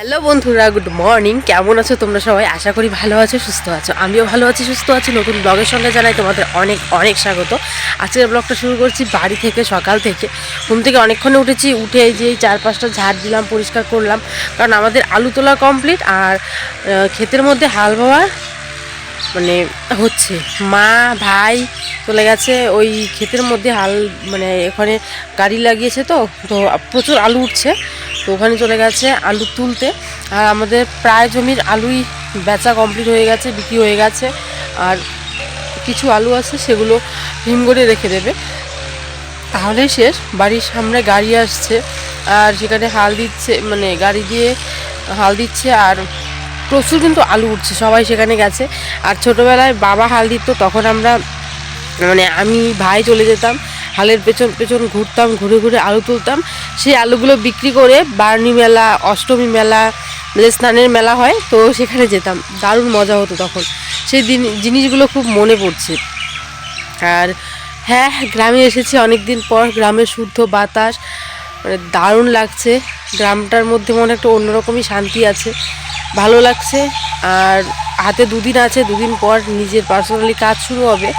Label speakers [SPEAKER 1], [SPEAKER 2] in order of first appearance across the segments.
[SPEAKER 1] Hello বন্ধুরা, good morning. কেমন আছো তোমরা সবাই? আশা করি ভালো আছো, সুস্থ আছো। আমিও ভালো আছি, সুস্থ আছি। নতুন ব্লগের সঙ্গে জানাই তোমাদের অনেক অনেক স্বাগত। আজকের ব্লগটা শুরু করছি বাড়ি থেকে, সকাল থেকে। ঘুম থেকে অনেকক্ষণে উঠেছি, উঠে এই চার পাঁচটা ঝাড় দিলাম, পরিষ্কার করলাম। কারণ আমাদের আলু তোলা কমপ্লিট আর ক্ষেতের মধ্যে হাল বাওয়া মানে হচ্ছে। মা, ভাই চলে গেছে, ওই ক্ষেতের মধ্যে হাল মানে এখানে গাড়ি লাগিয়েছে তো তো প্রচুর আলু উঠছে। তো ওখানে চলে গেছে আলু তুলতে। আর আমাদের প্রায় জমির আলুই বেচা কমপ্লিট হয়ে গেছে, বিক্রি হয়ে গেছে। আর কিছু আলু আছে, সেগুলো হিম করে রেখে দেবে। তাহলেই শেষ, বাড়ির সামনে গাড়ি আসছে। আর সেখানে হাল দিচ্ছে মানে গাড়ি দিয়ে হাল দিচ্ছে, আর প্রচুর কিন্তু আলু উঠছে, সবাই সেখানে গেছে। আর ছোটোবেলায় বাবা হাল দিত, তখন আমরা মানে আমি ভাই চলে যেতাম। হালের পেছন পেছন ঘুরতাম, ঘুরে ঘুরে আলু তুলতাম। সেই আলুগুলো বিক্রি করে বার্নি মেলা, অষ্টমী মেলা যে স্নানের মেলা হয়, তো সেখানে যেতাম। দারুণ মজা হতো তখন। সেই দিন জিনিসগুলো খুব মনে পড়ছে। আর হ্যাঁ গ্রামে এসেছি অনেক দিন পর। গ্রামের শুদ্ধ বাতাস মানে দারুণ লাগছে। গ্রামটার মধ্যে মনে একটা অন্যরকমই শান্তি আছে। ভালো লাগছে। আর হাতে দুদিন আছে, দুদিন পর নিজের পার্সোনালি কাজ শুরু হবে।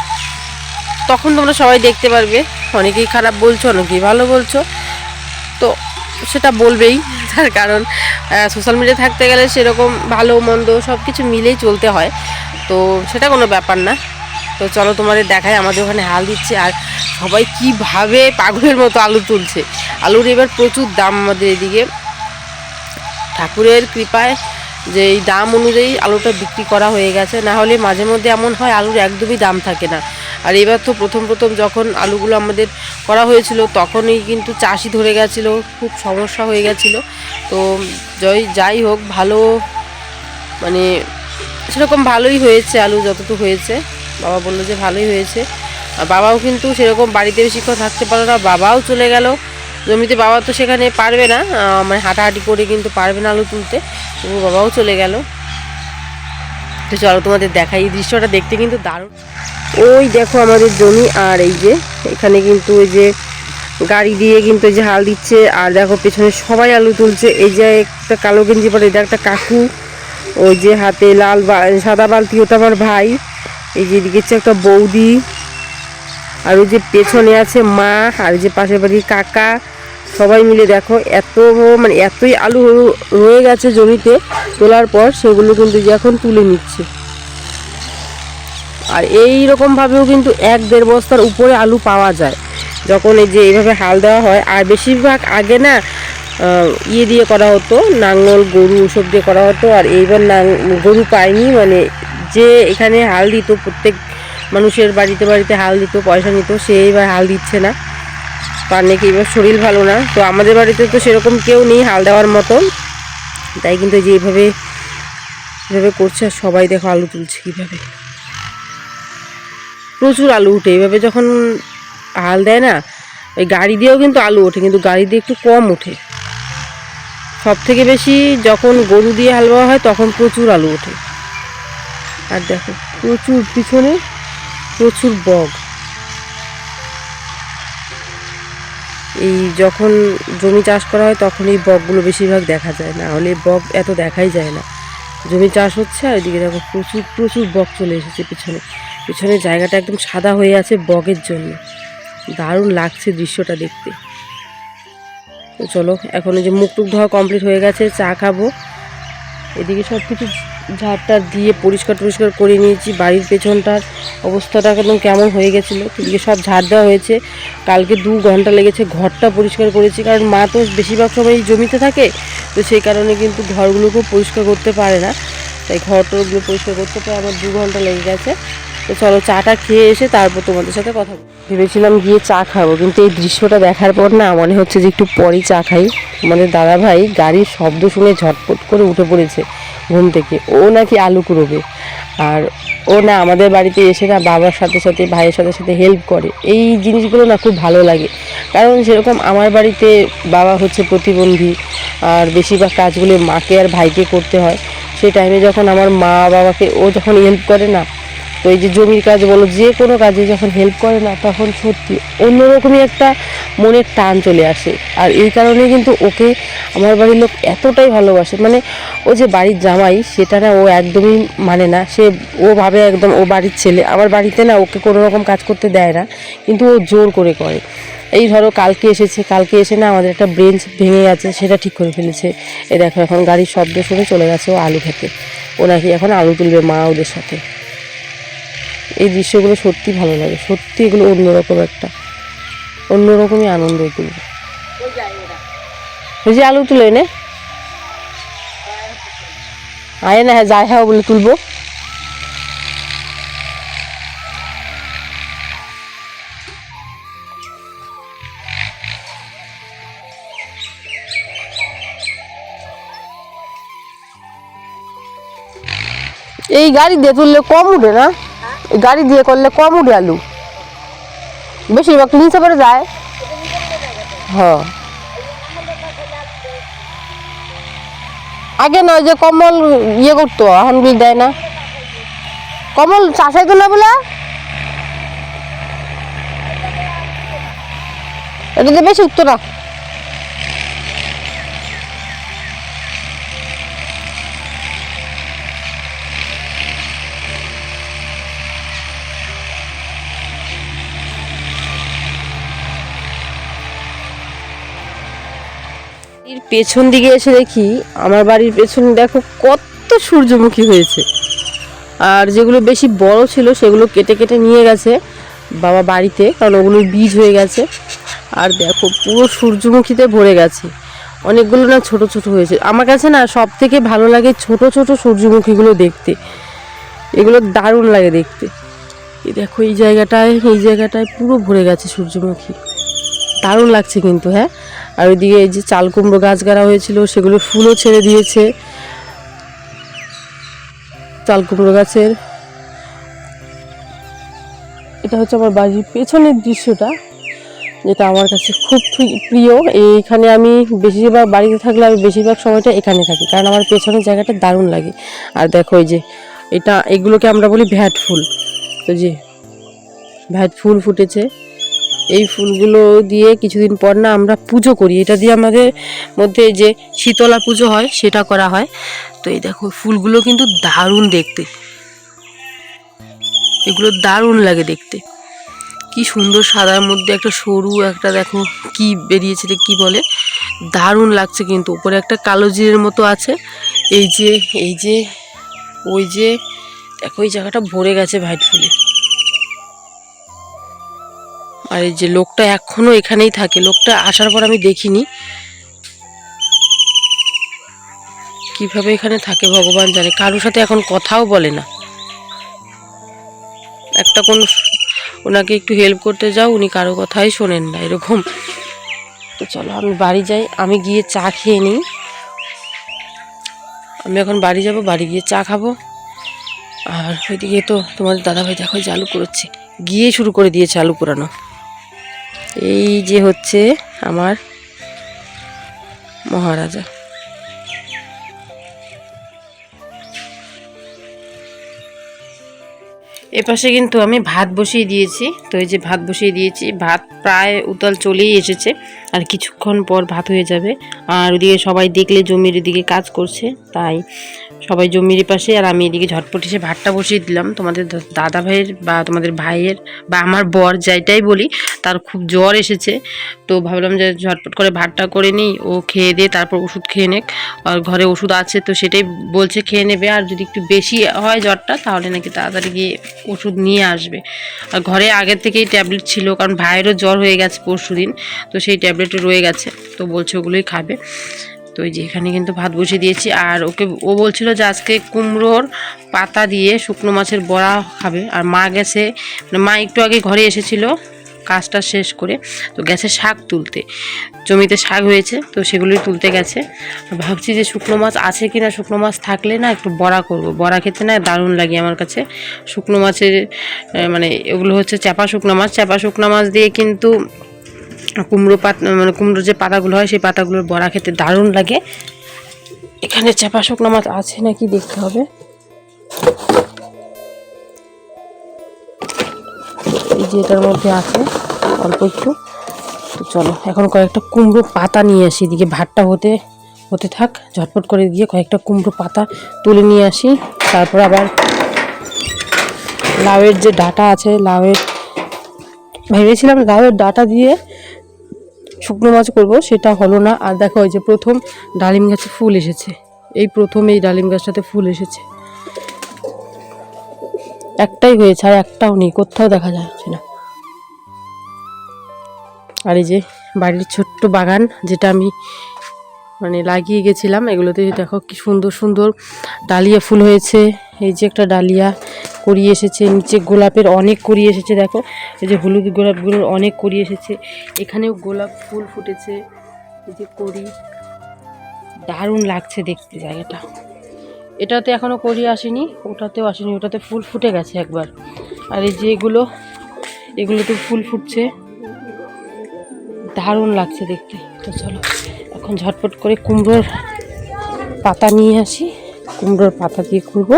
[SPEAKER 1] তখন তোমরা সবাই দেখতে পারবে। অনেকেই খারাপ বলছো, অনেকেই ভালো বলছো। তো সেটা বলবেই, তার কারণ সোশ্যাল মিডিয়া থাকতে গেলে সেরকম ভালো, মন্দ সব কিছু মিলেই চলতে হয়। তো সেটা কোনো ব্যাপার না। তো চলো তোমাদের দেখায় আমাদের ওখানে হাল দিচ্ছে আর সবাই কীভাবে পাগলের মতো আলু তুলছে। আলুর এবার প্রচুর দাম আমাদের এদিকে। ঠাকুরের কৃপায় যে এই দাম অনুযায়ী আলুটা বিক্রি করা হয়ে গেছে। না হলে মাঝে মধ্যে এমন হয়, আলুর একদমই দাম থাকে না। আর এবার তো প্রথম প্রথম যখন আলুগুলো আমাদের করা হয়েছিল, তখনই কিন্তু চাষি ধরে গেছিল, খুব সমস্যা হয়ে গেছিল। তো জয়, যাই হোক, ভালো মানে সেরকম ভালোই হয়েছে আলু যতটুকু হয়েছে। বাবা বলল যে ভালোই হয়েছে। আর বাবাও কিন্তু সেরকম বাড়িতে বেশিক্ষণ থাকতে পারল না, বাবাও চলে গেল। জমিতে বাবা তো সেখানে পারবে না মানে হাঁটাহাঁটি করে কিন্তু পারবে না আলু তুলতে তবু বাবাও চলে গেল। তো চলো তোমাদের দেখাই, এই দৃশ্যটা দেখতে কিন্তু দারুণ। ওই দেখো আমাদের জমি আর এই যে, এখানে কিন্তু ওই যে গাড়ি দিয়ে কিন্তু যে হাল দিচ্ছে। আর দেখো পেছনে সবাই আলু তুলছে। এই যে একটা কালো গেঞ্জি পরে, এটা একটা কাকু, ওই যে হাতে লাল সাদা বালতি, ওটা আমার ভাই। এই যে এদিকে হচ্ছে একটা বৌদি। আর ওই যে পেছনে আছে মা, আর যে পাশের বাড়ির কাকা। সবাই মিলে দেখো, এত মানে এতই আলু রয়ে গেছে জমিতে, তোলার পর সেগুলো কিন্তু যে এখন তুলে নিচ্ছে। আর এই রকম ভাবেও কিন্তু এক দেড় বস্তার উপরে আলু পাওয়া যায়। যখন এই যে এইভাবে হাল দেওয়া হয়, আর বেশিরভাগ আগে না ইয়ে দিয়ে করা হতো, নাঙ্গল, গরু ওসব দিয়ে করা হতো, আর এইবার নাং, গরু পায়নি মানে যে এখানে হাল দিত, প্রত্যেক মানুষের বাড়িতে বাড়িতে হাল দিত, পয়সা নিত, সে এইবার হাল দিচ্ছে না। তার নাকি এবার শরীর ভালো না। তো আমাদের বাড়িতে তো সেরকম কেউ নেই হাল দেওয়ার মতন। তাই কিন্তু যে এইভাবে এভাবে করছে, আর সবাই দেখো আলু তুলছে কীভাবে। প্রচুর আলু উঠে। এইভাবে যখন হাল দেয় না, ওই গাড়ি দিয়েও কিন্তু আলু ওঠে, কিন্তু গাড়ি দিয়ে একটু কম ওঠে সব থেকে বেশি যখন গরু দিয়ে হাল বাওয়া হয়, তখন প্রচুর আলু ওঠে। আর দেখো, প্রচুর পিছনে প্রচুর বগ। এই যখন জমি চাষ করা হয়, তখন এই বকগুলো বেশিরভাগ দেখা যায় না। হলে বক এত দেখাই যায় না। জমি চাষ হচ্ছে আর এদিকে দেখো, প্রচুর প্রচুর বক চলে এসেছে পিছনে। পিছনে জায়গাটা একদম সাদা হয়ে আছে বগের জন্য। দারুণ লাগছে দৃশ্যটা দেখতে। তো চলো, এখন যে মুখ টুক ধোয়া কমপ্লিট হয়ে গেছে, চা খাব। এদিকে সব কিছু ঝাড়টা দিয়ে পরিষ্কার টরিষ্কার করে নিয়েছি, বাড়ির পেছনটার অবস্থাটা একদম কেমন হয়ে গেছিল। এদিকে সব ঝাড় দেওয়া হয়েছে। কালকে দু ঘণ্টা লেগেছে ঘরটা পরিষ্কার করেছি, কারণ মা তো বেশিরভাগ সময় জমিতে থাকে, তো সেই কারণে কিন্তু ঘরগুলোকেও পরিষ্কার করতে পারে না। তাই ঘর টরগুলো পরিষ্কার করতে পারে আমার দু ঘণ্টা লেগে গেছে। তো চলো চাটা খেয়ে এসে তারপর তোমাদের সাথে কথা। ভেবেছিলাম গিয়ে চা খাব, কিন্তু এই দৃশ্যটা দেখার পর না মনে হচ্ছে যে একটু পরই চা খাই। আমাদের দাদা ভাই গাড়ির শব্দ শুনে ঝটপট করে উঠে পড়েছে ঘুম থেকে। ও নাকি আলু কুড়োবে। আর ও না আমাদের বাড়িতে এসে না বাবার সাথে সাথে, ভাইয়ের সাথে সাথে হেল্প করে। এই জিনিসগুলো না খুব ভালো লাগে। কারণ সেরকম আমার বাড়িতে বাবা হচ্ছে প্রতিবন্ধী, আর বেশিরভাগ কাজগুলো মাকে আর ভাইকে করতে হয়। সেই টাইমে যখন আমার মা বাবাকে, ও যখন হেল্প করে না
[SPEAKER 2] তো এই যে জমির কাজ বলো, যে কোনো কাজে যখন হেল্প করে না, তখন সত্যি অন্যরকমই একটা মনের টান চলে আসে। আর এই কারণে কিন্তু ওকে আমার বাড়ির লোক এতটাই ভালোবাসে। মানে ও যে বাড়ির জামাই, সেটা না ও একদমই মানে না। সে, ও ভাবে একদম ও বাড়ির ছেলে। আমার বাড়িতে না ওকে কোনো রকম কাজ করতে দেয় না, কিন্তু ও জোর করে করে। এই ধরো কালকে এসেছে, কালকে এসে না আমাদের একটা ব্রেঞ্চ ভেঙে গেছে, সেটা ঠিক করে ফেলেছে। এ দেখো এখন গাড়ির শব্দ শুনে চলে গেছে ও আলু খেতে। ও নাকি এখন আলু তুলবে মা ওদের সাথে। এই দৃশ্যগুলো সত্যি ভালো লাগে। সত্যি এগুলো অন্যরকম একটা। অন্যরকমই আনন্দ এগুলো। ওই যে আলু তুলে এনে আয় না হ্যাঁ যায় হ্যাঁ বলে তুলবো। এই গাড়ি দিয়ে তুললে কম উঠে না? গাড়ি দিয়ে করলে কম উঠে আলু। বেশিরভাগ নিচে পরে যায়। হ্যাঁ আগে নয় যে কমল ইয়ে করতো, এখন বিল দেয় না। কমল চাষাই তোলা বলে? এটা তো বেশি উঠতো পেছন দিকে এসে দেখি আমার বাড়ির পেছনে দেখো কত সূর্যমুখী হয়েছে। আর যেগুলো বেশি বড় ছিল সেগুলো কেটে কেটে নিয়ে গেছে বাবা বাড়িতে, কারণ ওগুলোর বীজ হয়ে গেছে। আর দেখো পুরো সূর্যমুখীতে ভরে গেছে। অনেকগুলো না ছোট ছোট হয়েছে। আমার কাছে না সব থেকে ভালো লাগে ছোট ছোট সূর্যমুখীগুলো দেখতে। এগুলো দারুণ লাগে দেখতে। এই দেখো এই জায়গাটায় এই জায়গাটায় পুরো ভরে গেছে সূর্যমুখী। দারুণ লাগছে কিন্তু হ্যাঁ? আর ওইদিকে এই যে চাল কুমড়ো গাছ গাড়া হয়েছিল, সেগুলো ফুলও ছেড়ে দিয়েছে। চাল কুমড়ো গাছের। এটা হচ্ছে আমার বাড়ির পেছনের দৃশ্যটা, যেটা আমার কাছে খুব প্রিয়। এইখানে আমি বেশিরভাগ বাড়িতে থাকলে আমি বেশিরভাগ সময়টা এখানে থাকি, কারণ আমার পেছনের জায়গাটা দারুণ লাগে। আর দেখো এই যে, এটা এগুলোকে আমরা বলি ভ্যাট ফুল। তো যে, ভ্যাট ফুল ফুটেছে। এই ফুলগুলো দিয়ে কিছুদিন পর না আমরা পুজো করি। এটা দিয়ে আমাদের মধ্যে যে শীতলা পুজো হয়, সেটা করা হয়। তো এই দেখো, ফুলগুলো কিন্তু দারুণ দেখতে। এগুলো দারুণ লাগে দেখতে। কি সুন্দর সাদার মধ্যে একটা সরু, একটা দেখো কি বেরিয়েছে কি বলে। দারুণ লাগছে কিন্তু, উপরে একটা কালো জিরের মতো আছে। এই যে এই যে, ওই যে, দেখো এই জায়গাটা ভরে গেছে ভাইট ফুলে। আর এই যে লোকটা এখনও এখানেই থাকে, লোকটা আসার পর আমি দেখিনি। কীভাবে এখানে থাকে ভগবান জানে, কারোর সাথে এখন কথাও বলে না। একটা কোন ওনাকে একটু হেল্প করতে যাও, উনি কারও কথাই শোনেন না, এরকম। তো চলো, আমি বাড়ি যাই, আমি গিয়ে চা খেয়ে নিই। আমি এখন বাড়ি যাব, বাড়ি গিয়ে চা খাব। আর ওইদিকে তো তোমাদের দাদাভাই দেখো চালু করেছে। গিয়ে শুরু করে দিয়েছে আলু পোড়ানো। এই যে হচ্ছে আমার মহারাজা। এপাশে কিন্তু আমি ভাত বসিয়ে দিয়েছি। তো এই যে ভাত বসিয়ে দিয়েছি, ভাত প্রায় উতাল চলেই এসেছে, আর কিছুক্ষণ পর ভাত হয়ে যাবে। আর ওদিকে সবাই দেখলে জমির এদিকে কাজ করছে, তাই সবাই জমির পাশে, আর আমি এদিকে ঝটপট এসে ভাতটা বসিয়ে দিলাম। তোমাদের দাদা ভাইয়ের বা তোমাদের ভাইয়ের বা আমার বর যাইটাই বলি, তার খুব জ্বর এসেছে। তো ভাবলাম যে ঝটপট করে ভাতটা করে নিই, ও খেয়ে দিয়ে তারপর ওষুধ খেয়ে নেক। আর ঘরে ওষুধ আছে তো সেটাই বলছে খেয়ে নেবে। আর যদি একটু বেশি হয় জ্বরটা, তাহলে নাকি তাড়াতাড়ি গিয়ে ওষুধ নিয়ে আসবে। আর ঘরে আগের থেকেই ট্যাবলেট ছিল, কারণ ভাইয়েরও জ্বর হয়ে গেছে পরশু দিন তো সেই ট্যাবলেটে রয়ে গেছে। তো বলছে ওগুলোই খাবে। তো এই যে এখানে কিন্তু ভাত বসিয়ে দিয়েছি। আর ওকে, ও বলছিল যে আজকে কুমড়োর পাতা দিয়ে শুকনো মাছের বড়া খাবে। আর মা গেছে মানে মা একটু আগে ঘরে এসেছিল কাজটা শেষ করে, তো গেছে শাক তুলতে। জমিতে শাক হয়েছে, তো সেগুলোই তুলতে গেছে। ভাবছি যে শুকনো মাছ আছে কি না শুকনো মাছ থাকলে না একটু বড়া করব। বড়া খেতে না দারুণ লাগে আমার কাছে। শুকনো মাছের মানে এগুলো হচ্ছে চাপা শুকনো মাছ। চাপা শুকনো মাছ দিয়ে কিন্তু কুমড়ো পাত মানে কুমড়োর যে পাতাগুলো হয়, সেই পাতাগুলোর বড়া খেতে দারুণ লাগে। এখানে চাপা শুকনো মাছ আছে নাকি দেখতে হবে।
[SPEAKER 1] এই যে এটার মধ্যে আছে, অল্প একটু। তো চলো, এখন কয়েকটা কুমড়ো পাতা নিয়ে আসি, এদিকে ভাতটা হতে হতে থাক। ঝটপট করে দিয়ে কয়েকটা কুমড়ো পাতা তুলে নিয়ে আসি। তারপর আবার লাউয়ের যে ডাটা আছে, লাউয়ের, ভেবেছিলাম লাউয়ের ডাটা দিয়ে শুকনো মাছ করব, সেটা হলো না। আর দেখো ওই যে প্রথম ডালিম গাছে ফুল এসেছে। এই প্রথম এই ডালিম গাছটাতে ফুল এসেছে। একটাই হয়েছে আর একটাও নেই, কোথাও দেখা যাচ্ছে না। আর এই যে বাড়ির ছোট্ট বাগান, যেটা আমি মানে লাগিয়ে গেছিলাম, এগুলোতে দেখো কি সুন্দর সুন্দর ডালিয়া ফুল হয়েছে। এই যে একটা ডালিয়া করি এসেছে, নিচে গোলাপের অনেক করি এসেছে, দেখো। এই যে হলুদ গোলাপগুলোর অনেক করি এসেছে। এখানেও গোলাপ ফুল ফুটেছে। এই যে করি দারুণ লাগছে দেখতে জায়গাটা। এটাতে এখনও করি আসেনি, ওটাতেও আসেনি, ওটাতে ফুল ফুটে গেছে একবার। আর এই যে এগুলো এগুলোতে ফুল ফুটছে। দারুণ লাগছে দেখতে। তো চলো, এখন ঝটপট করে কুমড়োর পাতা নিয়ে আসি। কুমড়োর পাতা দিয়ে করব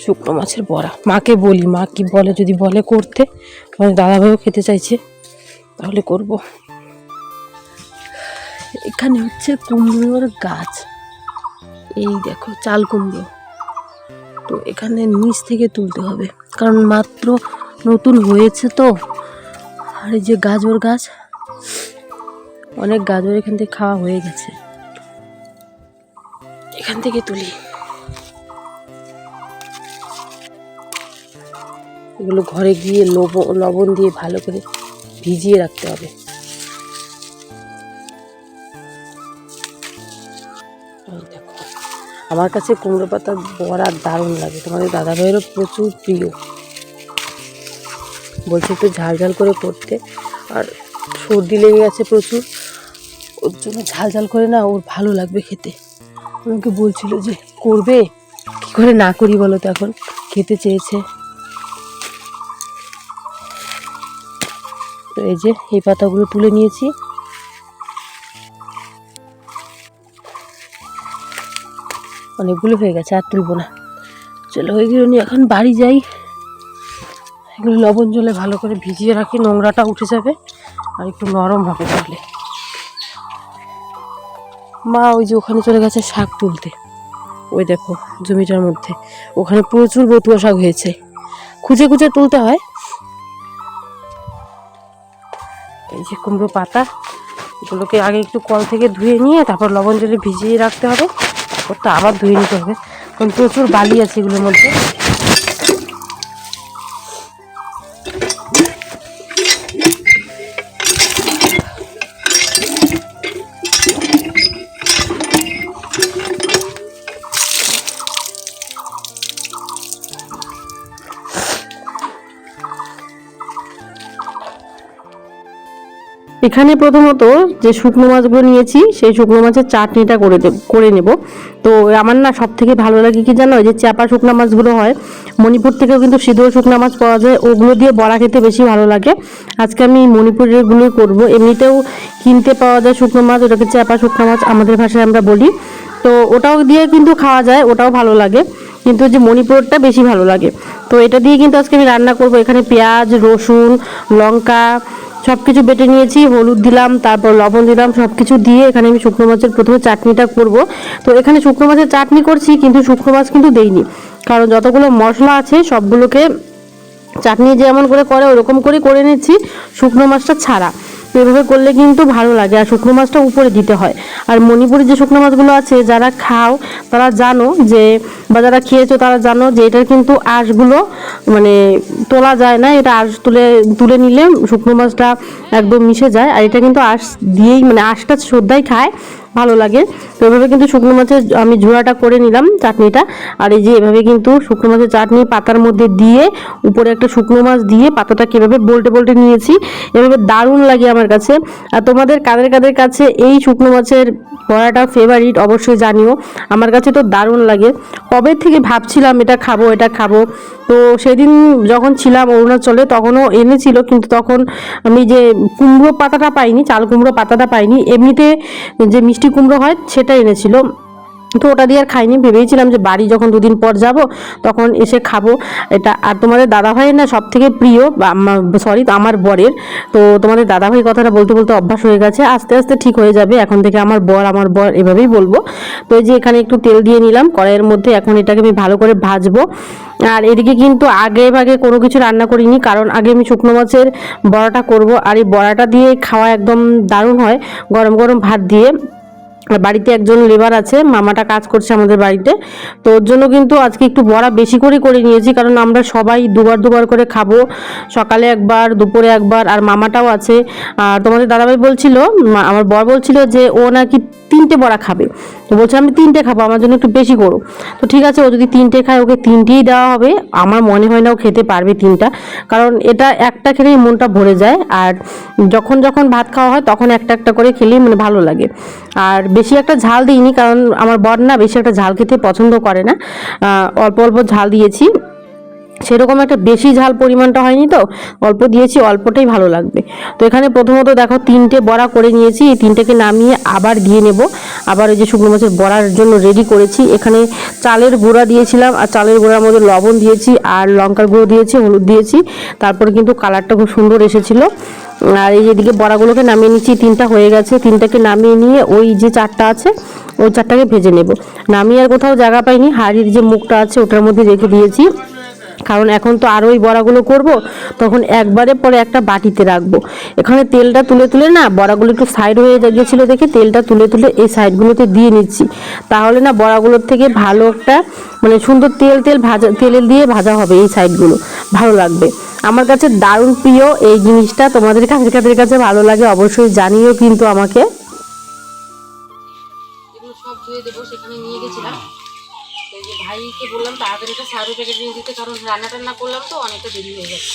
[SPEAKER 1] শুকনো মাছের বড়া। মাকে বলি, মা কি বলে যদি বলে করতে? আমার দাদাভাইও খেতে চাইছে, তাহলে করব। এখানে হচ্ছে কুমড়োর গাছ। এই দেখো, চাল কুমড়ো। তো এখানে নিচ থেকে তুলতে হবে। কারণ মাত্র নতুন হয়েছে তো। আর এই যে গাজর গাছ, অনেক গাজর এখান থেকে খাওয়া হয়ে গেছে। এখান থেকে তুলি। এগুলো ঘরে গিয়ে লবণ দিয়ে ভালো করে ভিজিয়ে রাখতে হবে। আমার কাছে কুমড়ো পাতা বড়া দারুণ লাগে। তোমাদের দাদা ভাইয়েরও প্রচুর প্রিয়। বলছে একটু ঝাল ঝাল করে করতে, আর সর্দি লেগে গেছে প্রচুর। ওর জন্য ঝাল ঝাল করে না, ওর ভালো লাগবে খেতে। আমাকে বলছিল যে, করবে? কি করে না করি বলো তো এখন? খেতে চেয়েছে। তো এই যে, এই পাতাগুলো তুলে নিয়েছি। অনেকগুলো হয়ে গেছে, আর তুলবো না। চলো এগুলো নিয়ে এখন বাড়ি যাই। এগুলো লবণ জলে ভালো করে ভিজিয়ে রাখি, নোংরাটা উঠে যাবে, আর একটু নরম হবে তাহলে। মা, ওই যে ওখানে চলে গেছে শাক তুলতে। ওই দেখো, জমিটার মধ্যে। ওখানে প্রচুর বতুয়া শাক হয়েছে। খুঁজে খুঁজে তুলতে হয় এই যে কুমড়ো পাতা, এগুলোকে আগে একটু কল থেকে ধুয়ে নিয়ে তারপর লবণ জলে ভিজিয়ে রাখতে হবে। তারপর তো আবার ধুয়ে নিতে হবে। কারণ প্রচুর বালি আছে এগুলোর মধ্যে। এখানে প্রথমত যে শুকনো মাছগুলো নিয়েছি, সেই শুকনো মাছের চাটনিটা করে দেব, করে নেব। তো আমার না সব থেকে ভালো লাগে কি জানো যে চাপা শুকনো মাছগুলো হয়, মণিপুর থেকেও কিন্তু সিদ্ধ শুকনো মাছ পাওয়া যায়, ওগুলো দিয়ে বড়া খেতে বেশি ভালো লাগে। আজকে আমি মণিপুরেরগুলোই করব। এমনিতেও কিনতে পাওয়া যায় শুকনো মাছ, ওটাকে চাপা শুকনো মাছ আমাদের ভাষায় আমরা বলি। তো ওটাও দিয়ে কিন্তু খাওয়া যায়, ওটাও ভালো লাগে। কিন্তু যে মণিপুরটা বেশি ভালো লাগে। তো এটা দিয়ে কিন্তু আজকে আমি রান্না করব। এখানে পেঁয়াজ, রসুন, লঙ্কা সব কিছু বেটে নিয়েছি, হলুদ দিলাম, তারপর লবণ দিলাম সব কিছু দিয়ে এখানে আমি শুকনো মাছের প্রথমে চাটনিটা করব। তো এখানে শুকনো মাছের চাটনি করছি, কিন্তু শুকনো মাছ কিন্তু দেইনি। কারণ যতগুলো মশলা আছে, সবগুলোকে চাটনি যেমন করে করে, ওরকম করে করে নিচ্ছি, শুকনো মাছটা ছাড়া। এভাবে করলে কিন্তু ভালো লাগে। আর শুকনো মাছটা উপরে দিতে হয়। আর মণিপুরের যে শুকনো মাছগুলো আছে, যারা খাও, তারা জানো যে, বা যারা খেয়েছো, তারা জানো যে, এটার কিন্তু আঁশগুলো মানে তোলা যায় না। এটা আঁশ তুলে তুলে নিলে শুকনো মাছটা একদম মিশে যায়। আর এটা কিন্তু আঁশ দিয়েই মানে আঁশটা শ্রদ্ধাই খায়। ভালো লাগে। তো এভাবে কিন্তু শুকনো মাছের আমি ঝোড়াটা করে নিলাম চাটনিটা। আর এই যে এভাবে কিন্তু শুকনো মাছের চাটনি পাতার মধ্যে দিয়ে, উপরে একটা শুকনো মাছ দিয়ে পাতাটা কীভাবে বল্টে বল্টে নিয়েছি, এভাবে দারুণ লাগে আমার কাছে। আর তোমাদের কাদের কাদের কাছে এই শুকনো মাছের বড়াটা ফেভারিট অবশ্যই জানিও। আমার কাছে তো দারুণ লাগে। কবে থেকে ভাবছিলাম এটা খাব এটা খাব? তো সেদিন যখন ছিলাম অরুণাচলে, তখনও এনেছিল, কিন্তু তখন আমি যে কুমড়ো পাতাটা পাইনি, চাল কুমড়ো পাতাটা পাইনি, এমনিতে যে মিষ্টি কুমড়ো হয়, সেটা এনেছিল। তো ওটা দিয়ে আর খাইনি ভেবেছিলাম যে বাড়ি যখন দুদিন পর যাব, তখন এসে খাব। এটা আর তোমাদের দাদাভাইয়ের না সব থেকে প্রিয় সরি আমার বরের। তো তোমাদের দাদাভাই কথাটা বলতে বলতে অভ্যাস হয়ে গেছে। আস্তে আস্তে ঠিক হয়ে যাবে, এখন থেকে আমার বর আমার বর এভাবেই বলব। তো এই যে এখানে একটু তেল দিয়ে নিলাম, কড়াইয়ের মধ্যে এখন এটাকে আমি ভালো করে ভাজবো। আর এদিকে কিন্তু আগে ভাগে কোনো কিছু রান্না করিনি, কারণ আগে আমি শুকনো মাছের বড়াটা করব। আর এই বড়াটা দিয়ে খাওয়া একদম দারুণ হয়, গরম গরম ভাত দিয়ে। বাড়িতে একজন লেবার আছে, মামাটা কাজ করছে আমাদের বাড়িতে। তো ওর জন্য কিন্তু আজকে একটু বড়া বেশি করে করে নিয়েছি, কারণ আমরা সবাই দুবার দুবার করে খাব। সকালে একবার, দুপুরে একবার, আর মামাটাও আছে। আর তোমাদের দাদাভাই বলছিল আমার বর বলছিল যে ও নাকি তিনটে বড়া খাবে। তো বলছে, আমি তিনটে খাব, আমার জন্য একটু বেশি করো। তো ঠিক আছে, ও যদি তিনটে খায়, ওকে তিনটেই দেওয়া হবে। আমার মনে হয় না ও খেতে পারবে তিনটা, কারণ এটা একটা খেলেই মনটা ভরে যায়। আর যখন যখন ভাত খাওয়া হয়, তখন একটা একটা করে খেলেই মানে ভালো লাগে। আর বেশি একটা ঝাল দিইনি, কারণ আমার বর না বেশি একটা ঝাল খেতে পছন্দ করে না। অল্প অল্প ঝাল দিয়েছি। সেরকম একটা বেশি ঝাল পরিমাণটা হয়নি তো, অল্প দিয়েছি, অল্পটাই ভালো লাগবে। তো এখানে প্রথমত দেখো তিনটে বড়া করে নিয়েছি, এই তিনটেকে নামিয়ে আবার দিয়ে নেব। আবার ওই যে শুকনো মাছের বড়ার জন্য রেডি করেছি। এখানে চালের গুঁড়া দিয়েছিলাম, আর চালের গুঁড়ার মধ্যে লবণ দিয়েছি, আর লঙ্কার গুঁড়ো দিয়েছি, হলুদ দিয়েছি। তারপরে কিন্তু কালারটা খুব সুন্দর এসেছিল। আর এই যেদিকে বড়াগুলোকে নামিয়ে নিচ্ছি, তিনটা হয়ে গেছে। তিনটাকে নামিয়ে নিয়ে ওই যে চারটা আছে, ওই চারটাকে ভেজে নেব। নামিয়ে আর কোথাও জায়গা পাইনি, হাড়ির যে মুখটা আছে, ওটার মধ্যে রেখে দিয়েছি। কারণ এখন তো আরও ওই বড়াগুলো করব, তখন একবারে পরে একটা বাটিতে রাখব। এখানে তেলটা তুলে তুলে না বড়াগুলো একটু সাইড হয়ে গিয়েছিল দেখে তেলটা তুলে তুলে এই সাইডগুলোতে দিয়ে নিচ্ছি। তাহলে না বড়াগুলোর থেকে ভালো একটা মানে সুন্দর তেল তেল ভাজা, তেলে দিয়ে ভাজা হবে এই সাইডগুলো ভালো লাগবে। আমার কাছে দারুণ প্রিয় এই জিনিসটা, তোমাদের কাছে, কাদের কাছে ভালো লাগে অবশ্যই জানিও কিন্তু আমাকে। সব ধুয়ে দেবো, সেখানে নিয়ে গেছিলাম। ভাইকে বললাম, তাড়াতাড়ি একটা সার্ভে প্যাকেট নিয়ে দিতে। কারণ রান্না টান্না করলাম তো অনেকটা দেরি হয়ে গেছে।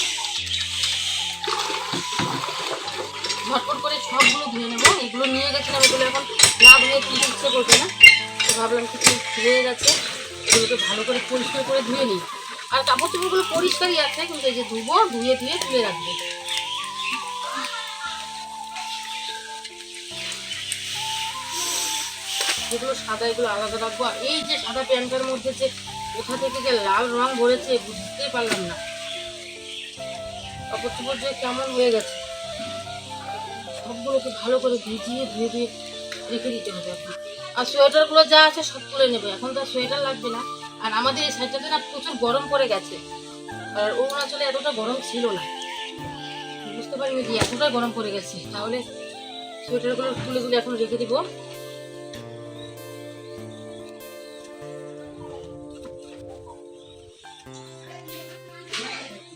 [SPEAKER 1] ঝটপট করে সবগুলো ধুয়ে নেব। এগুলো নিয়ে গেছিলাম, এগুলো এখন না ধুয়ে তুলতে ইচ্ছে করবে না। তো ভাবলাম কিছু ধুয়ে গেছে, এগুলোকে ভালো করে পরিষ্কার করে ধুয়ে নিই। আর কাপড় চোপড়গুলো পরিষ্কারই আছে, কিন্তু এই যে ধুবো ধুয়ে ধুয়ে তুলে রাখব। যেগুলো সাদা, এগুলো আলাদা রাখব। আর এই যে সাদা প্যান্টের মধ্যে যে কোথা থেকে যে লাল রং ভরেছে, বুঝতেই পারলাম না। কাপড় চোপড় যে কেমন হয়ে গেছে। সবগুলোকে ভালো করে ভিজিয়ে ধুয়ে ধুয়ে রেখে দিতে হবে এখন। আর সোয়েটারগুলো যা আছে সব তুলে নেবে। এখন তো সোয়েটার লাগবে না। আর আমাদের এই সাইডটাতে না প্রচুর গরম পড়ে গেছে। আর অরুণাচলে এতটা গরম ছিল না। বুঝতে পারিনি যে এতটা গরম পড়ে গেছে। তাহলে সোয়েটারগুলো তুলে তুলে এখন রেখে দিব।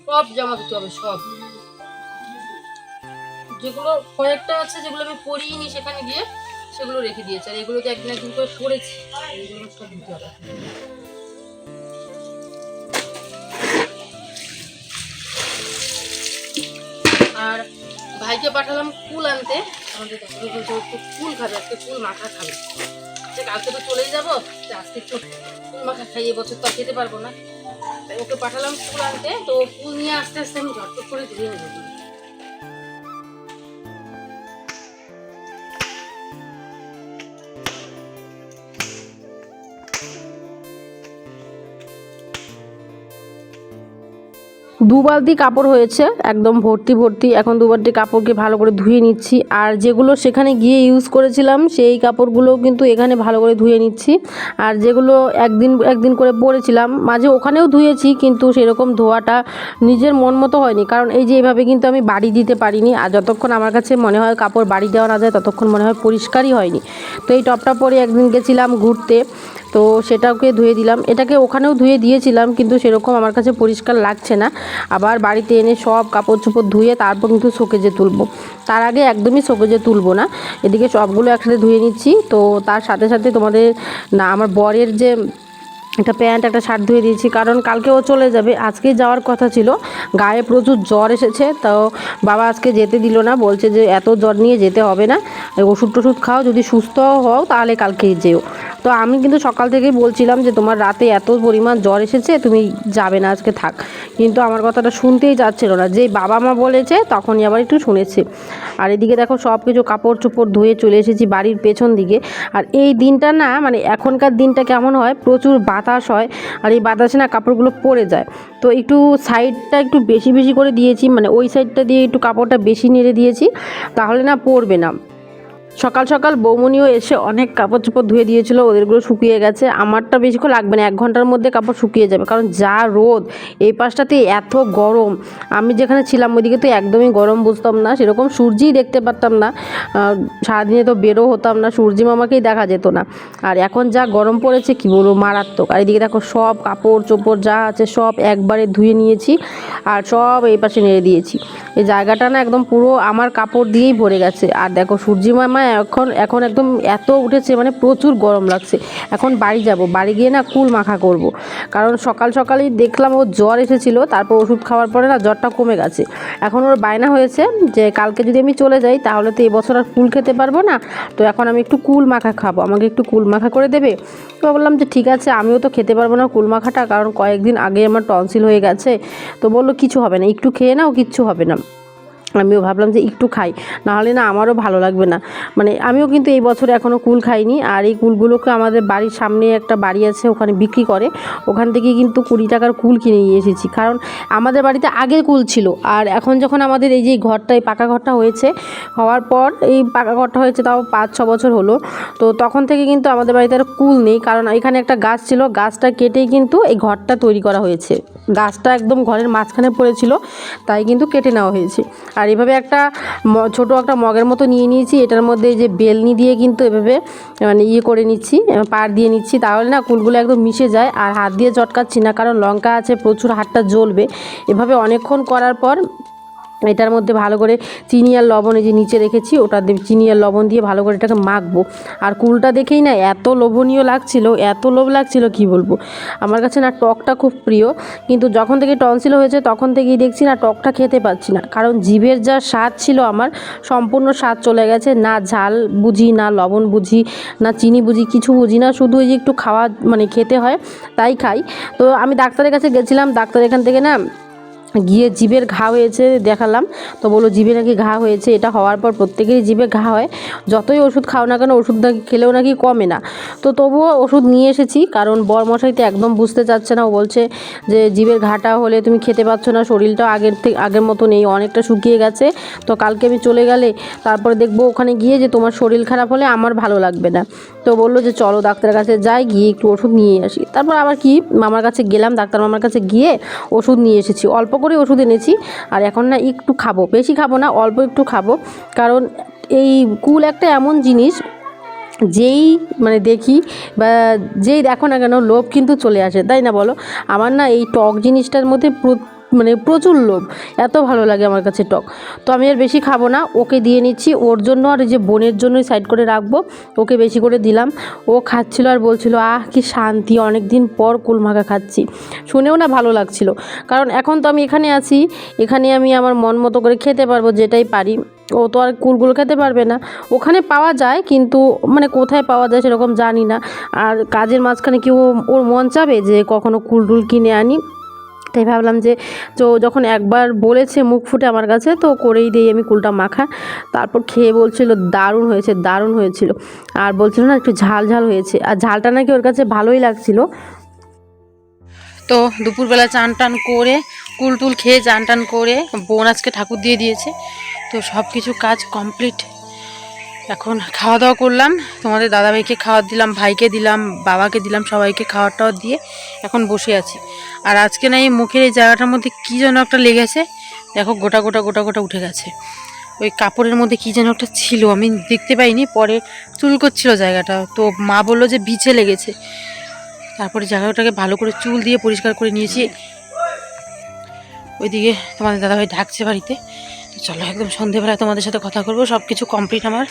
[SPEAKER 1] সব জামা দিতে হবে, সব। যেগুলো কয়েকটা আছে যেগুলো আমি পরিনি সেখানে গিয়ে সেগুলো রেখে দিয়েছি, আর এগুলো তো একদিন একদিন করে পরেছি, এগুলো সব দিতে হবে। আর ভাইকে পাঠালাম কুল আনতে, আমাদের বলছে একটু কুল খাবে, আজকে কুল মাখা খাবে। কালকে তো চলেই যাব আজকে একটু কুল মাখা খাই এবছর তো খেতে পারব না। ওকে পাঠালাম ফুল আনতে তো ফুল নিয়ে আস্তে আস্তে আমি ঝটপট করে ধুয়ে নেব দু বালতি কাপড় হয়েছে, একদম ভর্তি ভর্তি। এখন দু বালতি কাপড়কে ভালো করে ধুয়ে নিচ্ছি। আর যেগুলো সেখানে গিয়ে ইউজ করেছিলাম, সেই কাপড়গুলো কিন্তু এখানে ভালো করে ধুয়ে নিচ্ছি। আর যেগুলো একদিন একদিন করে পরেছিলাম, মাঝে ওখানেও ধুয়েছি, কিন্তু সেরকম ধোয়াটা নিজের মন মতো হয়নি। কারণ এই যে এভাবে কিন্তু আমি বাড়ি দিতে পারিনি, আর যতক্ষণ আমার কাছে মনে হয় কাপড় বাড়ি দেওয়া না যায়, ততক্ষণ মনে হয় পরিষ্কারই হয়নি। তো এই টপটা পরে একদিন গেছিলাম ঘুরতে। তো সেটাকে ধুয়ে দিলাম। এটাকে ওখানেও ধুয়ে দিয়েছিলাম, কিন্তু সেরকম আমার কাছে পরিষ্কার লাগছে না। আবার বাড়িতে এনে সব কাপড় চোপড় ধুয়ে তারপর কিন্তু শোকেজে তুলবো। তার আগে একদমই শোকেজে তুলবো না। এদিকে সবগুলো একসাথে ধুয়ে নিচ্ছি। তো তার সাথে সাথে তোমাদের না, আমার বরের যে একটা প্যান্ট, একটা শার্ট ধুয়ে দিয়েছি, কারণ কালকে ও চলে যাবে। আজকেই যাওয়ার কথা ছিল, গায়ে প্রচুর জ্বর এসেছে, তো বাবা আজকে যেতে দিল না, বলছে যে এত জ্বর নিয়ে যেতে হবে না। ওষুধ টষুধ খাও, যদি সুস্থ হও, তাহলে কালকে যেও। তো আমি কিন্তু সকাল থেকেই বলছিলাম যে, তোমার রাতে এত পরিমাণ জ্বর এসেছে, তুমি যাবে না, আজকে থাক। কিন্তু আমার কথাটা শুনতেই যাচ্ছিল না। যেই বাবা মা বলেছে, তখনই আবার একটু শুনেছে। আর এদিকে দেখো সব কিছু কাপড় চোপড় ধুয়ে চলে এসেছি বাড়ির পেছন দিকে। আর এই দিনটা না মানে এখনকার দিনটা কেমন হয়, প্রচুর বাতাস হয় আর এই বাতাসে না কাপড়গুলো পরে যায়। তো একটু সাইডটা একটু বেশি বেশি করে দিয়েছি মানে ওই সাইডটা দিয়ে একটু কাপড়টা বেশি নেড়ে দিয়েছি, তাহলে না পড়বে না। সকাল সকাল বৌমনিও এসে অনেক কাপড় চোপড় ধুয়ে দিয়েছিল, ওদেরগুলো শুকিয়ে গেছে। আমারটা বেশিক্ষণ লাগবে না, এক ঘণ্টার মধ্যে কাপড় শুকিয়ে যাবে, কারণ যা রোদ, এই পাশটাতে এত গরম। আমি যেখানে ছিলাম ওইদিকে তো একদমই গরম বুঝতাম না, সেরকম সূর্যই দেখতে পারতাম না। সারাদিনে তো বেরো হতাম না সূর্যি মামাকেই দেখা যেত না। আর এখন যা গরম পড়েছে, কি বলব, মারাত্মক। আর এদিকে দেখো, সব কাপড় চোপড় যা আছে, সব একবারে ধুয়ে নিয়েছি আর সব এই পাশে নেড়ে দিয়েছি। এই জায়গাটা না একদম পুরো আমার কাপড় দিয়েই ভরে গেছে। আর দেখো সূর্যি মামা এখন এখন একদম এত উঠেছে মানে প্রচুর গরম লাগছে। এখন বাড়ি যাব, বাড়ি গিয়ে না কুল মাখা করব। কারণ সকাল সকালেই দেখলাম ও জ্বর এসেছিল, তারপর ওষুধ খাওয়ার পরে না জ্বরটা কমে গেছে। এখন ওর বায়না হয়েছে যে কালকে যদি আমি চলে যাই, তাহলে তো এবছর আর কুল খেতে পারব না। তো এখন আমি একটু কুল মাখা খাব। আমাকে একটু কুল মাখা করে দেবে? তো বললাম যে ঠিক আছে, আমিও তো খেতে পারব না কুল মাখাটা, কারণ কয়েকদিন আগে আমার টনসিল হয়ে গেছে। তো বলল, কিছু হবে না, একটু খেয়ে নাও, কিচ্ছু হবে না। আমিও ভাবলাম যে একটু খাই। নাহলে না আমারও ভালো লাগবে না। মানে আমিও কিন্তু এই বছরে এখনও কুল খাইনি। আর এই কুলগুলোকে আমাদের বাড়ির সামনে একটা বাড়ি আছে, ওখানে বিক্রি করে। ওখান থেকে কিন্তু কুড়ি টাকার কুল কিনে নিয়ে এসেছি। কারণ আমাদের বাড়িতে আগে কুল ছিল। আর এখন যখন আমাদের এই যে ঘরটা, এই পাকা ঘরটা হয়েছে, হওয়ার পর এই পাকা ঘরটা হয়েছে, তাও পাঁচ, ছ বছর হলো। তো তখন থেকে কিন্তু আমাদের বাড়িতে আর কুল নেই। কারণ এখানে একটা গাছ ছিল, গাছটা কেটেই কিন্তু এই ঘরটা তৈরি করা হয়েছে। গাছটা একদম ঘরের মাঝখানে পড়েছিল, তাই কিন্তু কেটে নেওয়া হয়েছে। আর এভাবে একটা ছোট একটা মগের মতো নিয়ে নিয়েছি। এটার মধ্যে যে বেলনি দিয়ে কিন্তু এভাবে মানে ইয়ে করে নিচ্ছি পার দিয়ে নিচ্ছি। তাহলে না কুলগুলো একদম মিশে যায়। আর হাত দিয়ে চটকাচ্ছি না, কারণ লঙ্কা আছে, প্রচুর হাতটা জ্বলবে। এভাবে অনেকক্ষণ করার পর এটার মধ্যে ভালো করে চিনি আর লবণ এই যে নিচে রেখেছি, ওটা চিনি আর লবণ দিয়ে ভালো করে এটাকে মাখবো। আর কুলটা দেখেই না এত লোভনীয় লাগছিল, এত লোভ লাগছিল কি বলব? আমার কাছে না টকটা খুব প্রিয়, কিন্তু যখন থেকে টনসিল হয়েছে তখন থেকেই দেখছি না টকটা খেতে পাচ্ছি না। কারণ জিভের যা স্বাদ ছিল আমার, সম্পূর্ণ স্বাদ চলে গেছে, না ঝাল বুঝি, না লবণ বুঝি, না চিনি বুঝি, কিছু বুঝি না, শুধু ওই যে একটু খাওয়া মানে খেতে হয়, তাই খাই। তো আমি ডাক্তারের কাছে গেছিলাম, ডাক্তার এখান থেকে না গিয়ে জিভের ঘা হয়েছে দেখালাম। তো বলল, জিভে নাকি ঘা হয়েছে? এটা হওয়ার পর প্রত্যেকেরই জিভে ঘা হয়। যতই ওষুধ খাও না কেন, ওষুধ খেলেও নাকি কমে না। তো তবুও ওষুধ নিয়ে এসেছি, কারণ বরমশাই তো একদম বুঝতে চাচ্ছে না। ও বলছে যে, জিভের ঘাটা হলে তুমি খেতে পাচ্ছ না, শরীরটা আগের থেকে আগের মতো নেই, অনেকটা শুকিয়ে গেছে। তো কালকে আমি চলে গেলে তারপরে দেখব ওখানে গিয়ে যে তোমার শরীর খারাপ হলে আমার ভালো লাগবে না। তো বলল যে, চলো ডাক্তারের কাছে যাই, গিয়ে একটু ওষুধ নিয়ে আসি। তারপর আবার কি, মামার কাছে গেলাম, ডাক্তার মামার কাছে গিয়ে ওষুধ নিয়ে এসেছি। অল্প করে ওষুধ এনেছি। আর এখন না একটু খাব, বেশি খাব না, অল্প একটু খাব। কারণ এই কুল একটা এমন জিনিস, যেই মানে দেখি বা যেই দেখো না কেন লোভ কিন্তু চলে আসে, তাই না বলো? আমার না এই টক জিনিসটার মধ্যে মানে প্রচুর লোভ। এত ভালো লাগে আমার কাছে টক। তো আমি আর বেশি খাব না। ওকে দিয়ে নিচ্ছি। ওর জন্য আর এই যে বোনের জন্যই সাইড করে রাখব। ওকে বেশি করে দিলাম। ও খাচ্ছিল আর বলছিল, আহ, কি শান্তি। অনেক দিন পর কুলমাখা খাচ্ছি। শুনেও না ভালো লাগছিল। কারণ এখন তো আমি এখানে আছি। এখানে আমি আমার মন মতো করে খেতে পারব, যেটাই পারি। ও তো আর কুলগুলো খেতে পারবে না। ওখানে পাওয়া যায়, কিন্তু মানে কোথায় পাওয়া যায় সেরকম জানি না। আর কাজের মাঝখানে কি ও, ওর মন চাবে যে কখনো কুল টুল কিনে আনি? তাই ভাবলাম যে, তো যখন একবার বলেছে মুখ ফুটে আমার কাছে, তো করেই দিই আমি কুলটা মাখা। তারপর খেয়ে বলছিল দারুণ হয়েছে, দারুণ হয়েছিল। আর বলছিল না, একটু ঝাল ঝাল হয়েছে। আর ঝালটা নাকি ওর কাছে ভালোই লাগছিল। তো দুপুরবেলা চান টান করে, কুল টুল খেয়ে চান টান করে, বোন আজকে ঠাকুর দিয়ে দিয়েছে। তো সব কিছু কাজ কমপ্লিট। এখন খাওয়া দাওয়া করলাম। তোমাদের দাদাভাইকে খাওয়া দিলাম, ভাইকে দিলাম, বাবাকে দিলাম, সবাইকে খাওয়ার টাওয়ার দিয়ে এখন বসে আছি। আর আজকে না এই মুখের এই জায়গাটার মধ্যে কী যেন একটা লেগেছে, দেখো গোটা গোটা গোটা গোটা উঠে গেছে। ওই কাপড়ের মধ্যে কী যেন একটা ছিল, আমি দেখতে পাইনি, পরে চুল করছিল জায়গাটা। তো মা বলল যে বিছে লেগেছে। তারপরে জায়গাটাকে ভালো করে চুল দিয়ে পরিষ্কার করে নিয়েছি। ওইদিকে তোমাদের দাদাভাই ঢাকছে বাড়িতে। চলো একদম সন্ধেবেলায় তোমাদের সাথে কথা করব সব কিছু কমপ্লিট আমার।